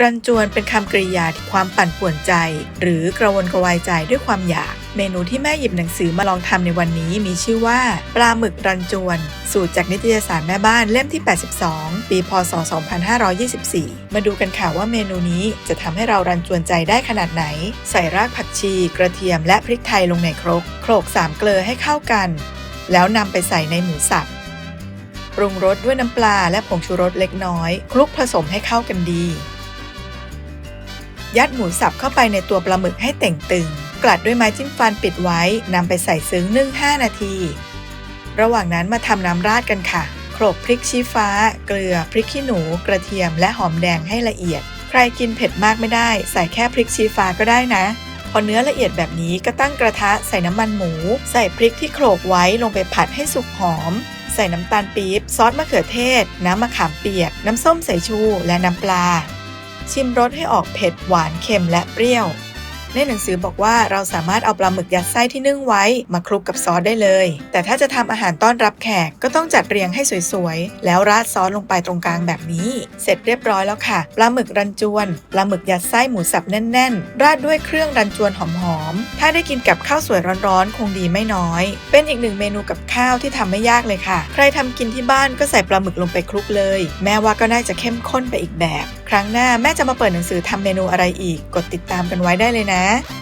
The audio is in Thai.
รันจวนเป็นคำกริยาที่ความปั่นป่วนใจ หรือกระวนกระวายใจด้วยความอยาก เมนูที่แม่หยิบหนังสือมาลองทำในวันนี้มีชื่อว่า ปลาหมึกรันจวน สูตรจากนิตยสารแม่บ้านเล่มที่ 82 ปีพศ 2524 มาดูกันค่ะว่าเมนูนี้จะทำให้เรารันจวนใจได้ขนาดไหน ใส่รากผักชี กระเทียมและพริกไทยลงในครก โขลกสามเกลือให้เข้ากัน แล้วนำไปใส่ในหมูสับปรุงรสด้วยน้ำปลาและผงชูรสเล็กน้อย คลุกผสมให้เข้ากันดี ยัดหมูสับเข้าไปในตัวปลาหมึกให้เต่งตึง กลัดด้วยไม้จิ้มฟันปิดไว้นำไปใส่ซึ้งนึ่ง 5 นาที ระหว่างนั้นมาทำน้ำราดกันค่ะ โขลกพริกชี้ฟ้า เกลือ พริกขี้หนู กระเทียม และหอมแดงให้ละเอียด ใครกินเผ็ดมากไม่ได้ ใส่แค่พริกชี้ฟ้าก็ได้นะ พอเนื้อละเอียดแบบนี้ก็ตั้งกระทะใส่น้ำมันหมู ใส่พริกที่โขลกไว้ลงไปผัดให้สุกหอมใส่น้ำตาลปี๊บ ซอสมะเขือเทศ น้ำมะขามเปียก น้ำส้มสายชู และน้ำปลา ชิมรสให้ออกเผ็ดหวานเค็มและเปรี้ยว ในหนังสือบอกว่าเราสามารถเอาปลาหมึกยัดไส้ที่นึ่งไว้ มาคลุกกับซอสได้เลย แต่ถ้าจะทำอาหารต้อนรับแขกก็ต้องจัดเรียงให้สวยๆ แล้วราดซอสลงไปตรงกลางแบบนี้ เสร็จเรียบร้อยแล้วค่ะ ปลาหมึกรันจวน ปลาหมึกยัดไส้หมูสับแน่น ๆ ราดด้วยเครื่องรันจวนหอมๆ ถ้าได้กินกับข้าวสวยร้อนๆ คงดีไม่น้อย เป็นอีกหนึ่งเมนูกับข้าวที่ทำไม่ยากเลยค่ะ ใครทำกินที่บ้านก็ใส่ปลาหมึกลงไปคลุกเลย แม่ว่าก็น่าจะเข้มข้นไปอีกแบบ ครั้งหน้าแม่จะมาเปิดหนังสือทำเมนูอะไรอีก กดติดตามกันไว้ได้เลยนะね。